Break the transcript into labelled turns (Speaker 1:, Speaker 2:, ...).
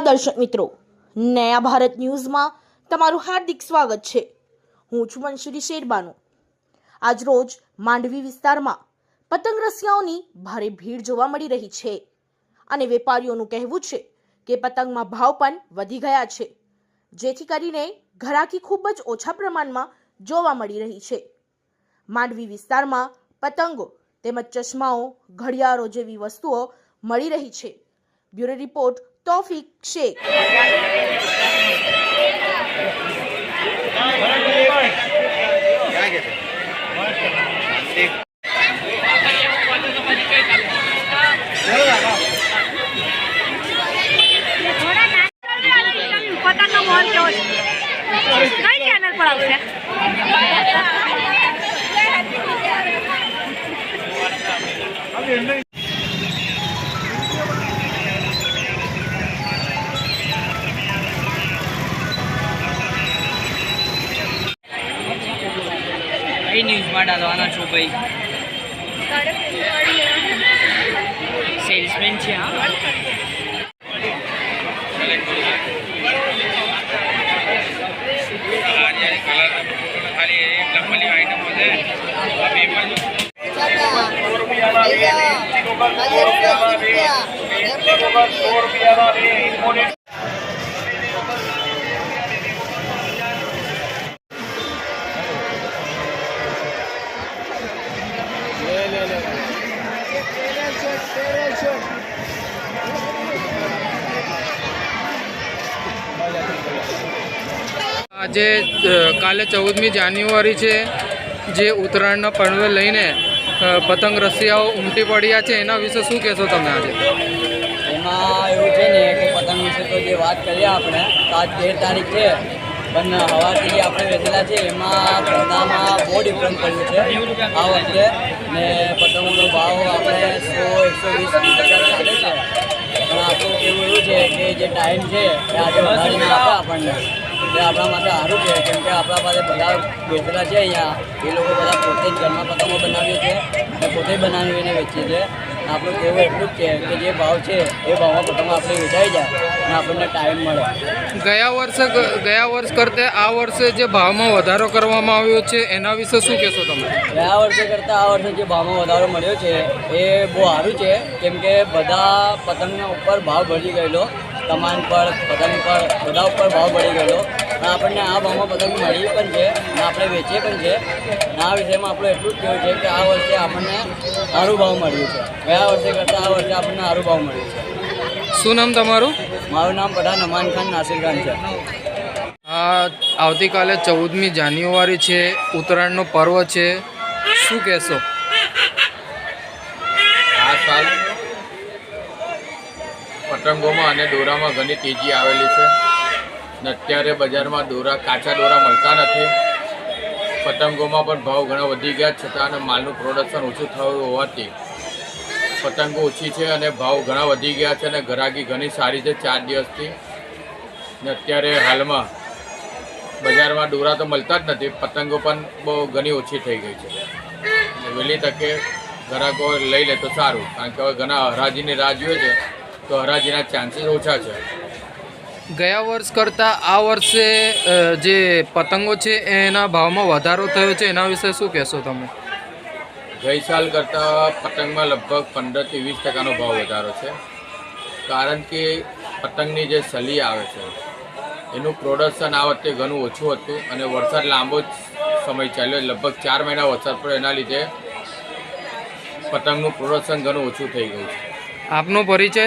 Speaker 1: નમસ્કાર દર્શક મિત્રો. નયા ભારત ન્યૂઝમાં તમારું હાર્દિક સ્વાગત છે. હું છું મંશુરી શેરબાનુ. આજરોજ માંડવી વિસ્તારમાં પતંગ રસિયાઓની ભારે ભીડ જોવા મળી રહી છે. અને વેપારીઓનું કહેવું છે કે પતંગમાં ભાવ પણ વધી ગયા છે. જેથી કરીને ઘરાકી ખૂબ જ ઓછા પ્રમાણમાં જોવા મળી રહી છે. માંડવી વિસ્તારમાં પતંગો તેમજ ચશ્માઓ, ઘડિયાળો જેવી વસ્તુઓ મળી રહી છે. બ્યુરો રિપોર્ટ તોફિક શેખ
Speaker 2: પોતાનો આવશે
Speaker 3: કઈ ન્યૂઝમાં ડાલવાના છો ભાઈ સેલ્સમેન છે હા
Speaker 4: આજે કાલે ચૌદમી જાન્યુઆરી છે, જે ઉત્તરાયણના પર્વ લઈને પતંગ રસિયાઓ ઉમટી પડ્યા છે. એના વિશે શું કહેશો તમે આજે?
Speaker 3: એમાં એવું છે ને કે પતંગ વિશે તો જે વાત કરીએ આપણે, તો આજ તેર તારીખ છે, પણ હવાથી આપણે વેચેલા છે, એમાં ધંધામાં બહુ ડિફરન્સ પડ્યું છે. આ વખતે ને પતંગોનો ભાવ આપણે સો, એકસો વીસ ચાલે છે. પણ આપણું કેવું એવું છે કે જે ટાઈમ છે, એ આજે વધારીને આપે આપણને. એ આપણા માટે સારું છે કેમ કે આપણા પાસે બધા વેચેલા છે અહીંયા. એ લોકો બધા પોતે જ ઘરમાં પતંગો બનાવીએ છે અને પોતે જ બનાવીને વેચીએ છે. આપણું કહેવું એટલું જ છે કે જે ભાવ છે એ ભાવમાં પતંગો આપણે વેચાઈ જાય અને આપણને ટાઈમ મળે.
Speaker 4: ગયા વર્ષે ગયા વર્ષ કરતાં આ વર્ષે જે ભાવમાં વધારો કરવામાં આવ્યો છે એના વિશે શું કહેશો તમે?
Speaker 3: ગયા વર્ષે કરતાં આ વર્ષે જે ભાવમાં વધારો મળ્યો છે એ બહુ સારું છે કેમ કે બધા પતંગના ઉપર ભાવ ભરી ગયેલો. કમાન પર પતંગ પર બધા ઉપર ભાવ ભરી ગયેલો. અને આપણને આ ભાવમાં પતંગ મળી પણ છે અને આપણે વેચીએ પણ છે. અને આ વિષયમાં આપણું એટલું જ કહેવું છે કે આ વર્ષે આપણને સારું ભાવ મળ્યું છે. ગયા વર્ષે કરતાં આ વર્ષે આપણને સારું ભાવ મળ્યું છે.
Speaker 4: શું નામ તમારું?
Speaker 3: મારું નામ પઠાણ અમાન ખાન નાસિર ખાન છે.
Speaker 4: આ આવતીકાલે ચૌદમી જાન્યુઆરી છે ઉત્તરાયણનો પર્વ છે. શું કહેશો?
Speaker 5: આ સાલ પતંગોમાં અને દોરામાં ઘણી તેજી આવેલી છે. ને અત્યારે બજારમાં દોરા, કાચા દોરા મળતા નથી. પતંગોમાં પણ ભાવ ઘણા વધી ગયા, છતાં અને માલનું પ્રોડક્શન ઓછું થયું હોવાથી. પતંગો ઓછી છે અને ભાવ ઘણા વધી ગયા છે અને ઘરાકી ઘણી સારી છે ચાર દિવસથી. ને અત્યારે હાલમાં બજારમાં દોરા તો મળતા જ નથી, પતંગો પણ બહુ ઘણી ઓછી થઈ ગઈ છે. વહેલી તકે ગ્રાહકો લઈ લે તો સારું, કારણ કે હવે ઘણા હરાજીની રાહ જોઈએ છે. તો હરાજીના ચાન્સીસ ઓછા છે.
Speaker 4: ગયા વર્ષ કરતાં આ વર્ષે જે પતંગો છે એના ભાવમાં વધારો થયો છે. એના વિશે શું કહેશો તમે?
Speaker 5: ગઈ સાલ કરતાં પતંગમાં લગભગ પંદરથી વીસ ટકાનો ભાવ વધારો છે. કારણ કે પતંગની જે સલી આવે છે એનું પ્રોડક્શન આ વખતે ઘણું ઓછું હતું અને વરસાદ લાંબો જ સમય ચાલ્યો. લગભગ ચાર મહિના વરસાદ પડ્યો. એના લીધે પતંગનું પ્રોડક્શન ઘણું ઓછું થઈ ગયું છે.
Speaker 4: આપનો પરિચય?